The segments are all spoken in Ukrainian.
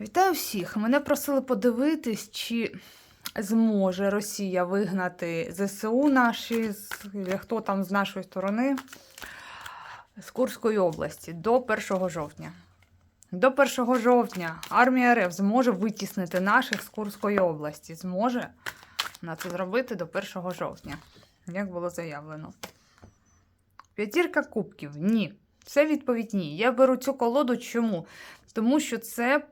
Вітаю всіх! Мене просили подивитись, чи зможе Росія вигнати ЗСУ наші, хто там з нашої сторони, з Курської області до 1 жовтня. До 1 жовтня армія РФ зможе витіснити наших з Курської області. Зможе вона це зробити до 1 жовтня, як було заявлено. П'ятірка кубків. Ні. Це відповідь ні. Я беру цю колоду чому? Тому що це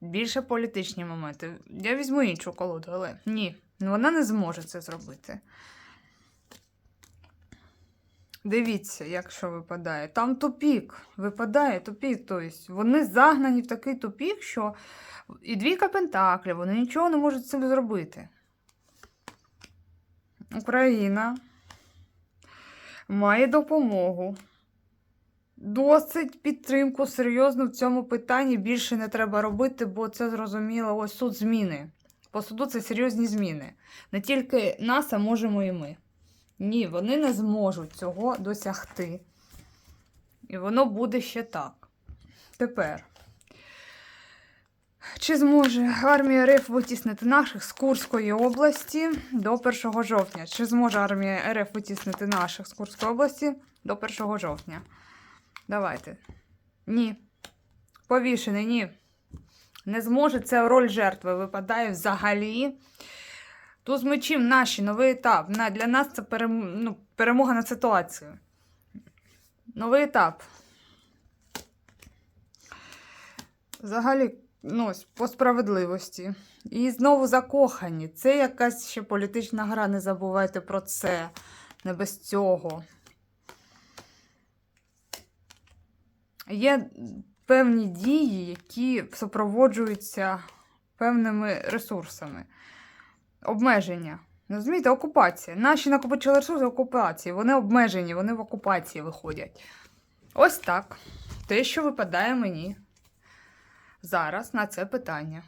більше політичні моменти. Я візьму іншу колоду, але ні, вона не зможе це зробити. Дивіться, як що випадає. Там тупік. Випадає тупік. Тобто вони загнані в такий тупік, що і двійка пентаклів, вони нічого не можуть з цим зробити. Україна має допомогу. Досить підтримку серйозно в цьому питанні більше не треба робити, бо це зрозуміло. Ось суд зміни. По суду це серйозні зміни. Не тільки нас, а можемо і ми. Ні, вони не зможуть цього досягти. І воно буде ще так. Тепер. Чи зможе армія РФ витіснити наших з Курської області до 1 жовтня? Чи зможе армія РФ витіснити наших з Курської області до 1 жовтня? Давайте. Ні. Повішений, ні. Не зможе. Це роль жертви випадає взагалі. Туз мечів наші новий етап. Для нас це перем... ну, перемога над ситуацією. Новий етап. Взагалі, ну, по справедливості. І знову закохані. Це якась ще політична гра. Не забувайте про це. Не без цього. Є певні дії, які супроводжуються певними ресурсами. Обмеження. Ну, Розумієте, окупація. Наші накопичили ресурси окупації. Вони обмежені, вони в окупації виходять. Ось так. Те, що випадає мені зараз на це питання.